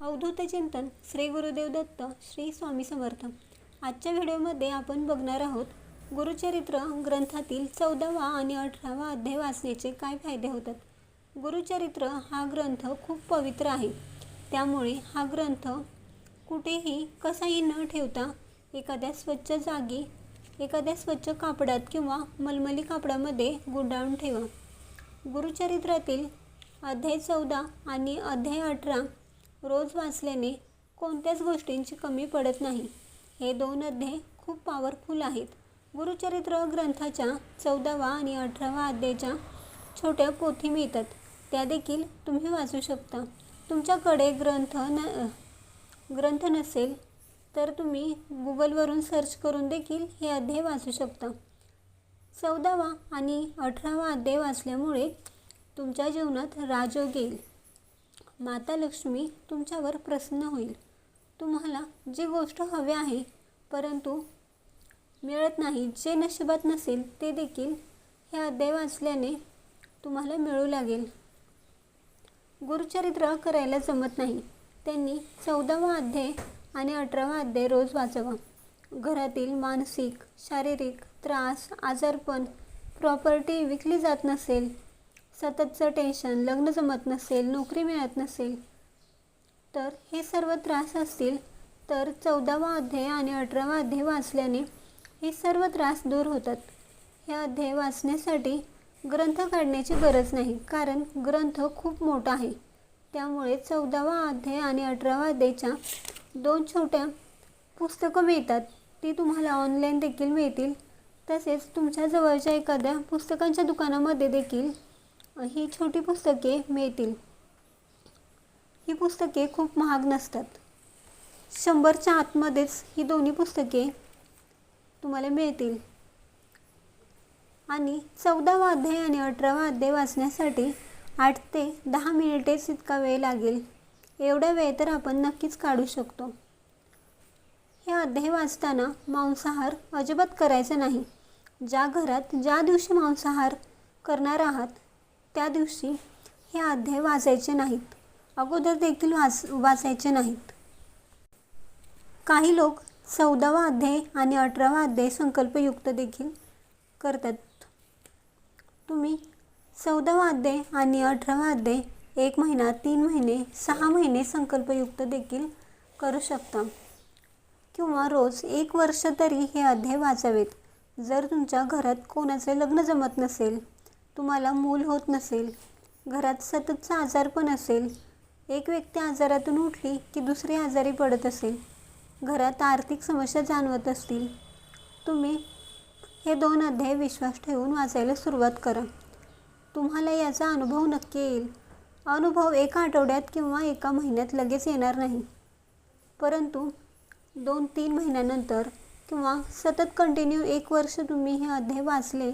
अवधूत चिंतन श्री गुरुदेव दत्त श्री स्वामी समर्थ. आजच्या व्हिडिओमध्ये आपण बघणार आहोत गुरुचरित्र ग्रंथातील चौदावा आणि अठरावा अध्याय वाचण्याचे काय फायदे होतात? गुरुचरित्र हा ग्रंथ खूप पवित्र आहे. त्यामुळे हा ग्रंथ कुठेही कसाही न ठेवता एखाद्या स्वच्छ जागी एखाद्या स्वच्छ कापडात किंवा मलमली कापडामध्ये गुंडाळून ठेवा. गुरुचरित्रातील अध्याय चौदा आणि अध्याय अठरा रोज वाचल्याने कोणत्याच गोष्टींची कमी पडत नाही. हे दोन अध्याय खूप पॉवरफुल आहेत. गुरुचरित्र ग्रंथाच्या चौदावा आणि अठरावा अध्यायाच्या छोट्या पोथी मिळतात. त्या देखील तुम्ही वाचू शकता. तुमच्याकडे ग्रंथ न ग्रंथ नसेल तर तुम्ही गुगलवरून सर्च करून देखील हे अध्याय वाचू शकता. चौदावा आणि अठरावा अध्याय वाचल्यामुळे तुमच्या जीवनात राजयोग येईल. माता लक्ष्मी तुमच्यावर प्रसन्न होईल. तुम्हाला जी गोष्ट हवी आहे परंतु मिळत नाही जे नशिबात नसेल ते देखील हे अध्याय वाचल्याने तुम्हाला मिळू लागेल. गुरुचरित्र करायला जमत नाही. त्यांनी चौदावा अध्याय आणि अठरावा अध्याय रोज वाचावा. घरातील मानसिक शारीरिक त्रास आजारपण प्रॉपर्टी विकली जात नसेल सततचं टेन्शन लग्न जमत नसेल नोकरी मिळत नसेल तर हे सर्व त्रास असतील. तर चौदावा अध्याय आणि अठरावा अध्याय वाचल्याने हे सर्व त्रास दूर होतात. हे अध्याय वाचण्यासाठी ग्रंथ काढण्याची गरज नाही कारण ग्रंथ खूप मोठा आहे. त्यामुळे चौदावा अध्याय आणि अठरावा अध्यायच्या दोन छोट्या पुस्तकं मिळतात. ती तुम्हाला ऑनलाईन देखील मिळतील. तसेच तुमच्या जवळच्या एखाद्या पुस्तकांच्या दुकानामध्ये देखील ही छोटी पुस्तके मिळतील. ही पुस्तके खूप महाग नसतात. शंभरच्या आतमध्येच ही दोन्ही पुस्तके तुम्हाला मिळतील. आणि चौदावा अध्याय आणि अठरावा अध्याय वाचण्यासाठी आठ ते दहा मिनिटेच इतका वेळ लागेल. एवढा वेळ तर आपण नक्कीच काढू शकतो. हे अध्याय वाचताना मांसाहार अजिबात करायचा नाही. ज्या घरात ज्या दिवशी मांसाहार करणार आहात त्या दिवशी हे अध्याय वाचायचे नाहीत. अगोदर देखील वाच वाचायचे नाहीत. काही लोक चौदावा अध्याय आणि अठरावा अध्याय संकल्पयुक्त देखील करतात. तुम्ही चौदावा अध्याय आणि अठरावा अध्याय एक महिना तीन महिने सहा महिने संकल्पयुक्त देखील करू शकता. किंवा रोज एक वर्ष तरी हे अध्याय वाचावेत. जर तुमच्या घरात कोणाचे लग्न जमत नसेल तुम्हाला मूल होत नसेल घरात सततचा आजार पण असेल एक व्यक्ती आजारातून उठली की दुसरी आजारी पडत असेल घरात आर्थिक समस्या जाणवत असतील तुम्ही हे दोन अध्याय विश्वास ठेवून वाचायला सुरुवात करा. तुम्हाला याचा अनुभव नक्की येईल. अनुभव एका आठवड्यात किंवा एका महिन्यात लगेच येणार नाही. परंतु दोन तीन महिन्यानंतर किंवा सतत कंटिन्यू एक वर्ष तुम्ही हे अध्याय वाचले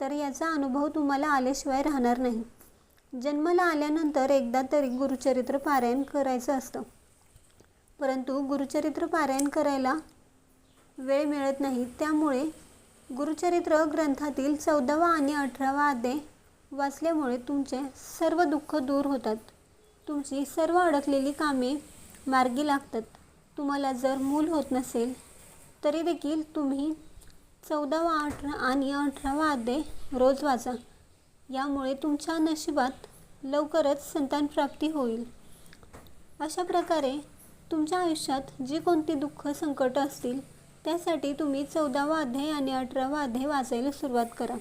तर याचा अनुभव तुम्हाला आल्याशिवाय राहणार नाही. जन्माला आल्यानंतर एकदा तरी गुरुचरित्र पारायण करायचं असतं. परंतु गुरुचरित्र पारायण करायला वेळ मिळत नाही. त्यामुळे गुरुचरित्र ग्रंथातील चौदावा आणि अठरावा अध्याय वाचल्यामुळे तुमचे सर्व दुःख दूर होतात. तुमची सर्व अडकलेली कामे मार्गी लागतात. तुम्हाला जर मूल होत नसेल तरी देखील तुम्ही चौदावा अठरा आणि अठरावा अध्याय रोज वाचा. यामुळे तुमच्या नशिबात लवकरच संतानप्राप्ती होईल. अशा प्रकारे तुमच्या आयुष्यात जी कोणती दुःख संकट असतील त्यासाठी तुम्ही चौदावा अध्याय आणि अठरावा अध्याय वाचायला सुरुवात करा.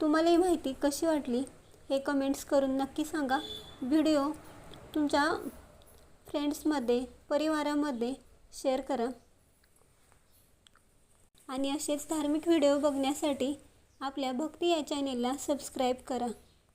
तुम्हाला ही माहिती कशी वाटली हे कमेंट्स करून नक्की सांगा. व्हिडिओ तुमच्या फ्रेंड्समध्ये परिवारामध्ये शेअर करा. आणि असेच धार्मिक व्हिडिओ बघण्यासाठी आपल्या भक्ती या चॅनेलला सबस्क्राईब करा.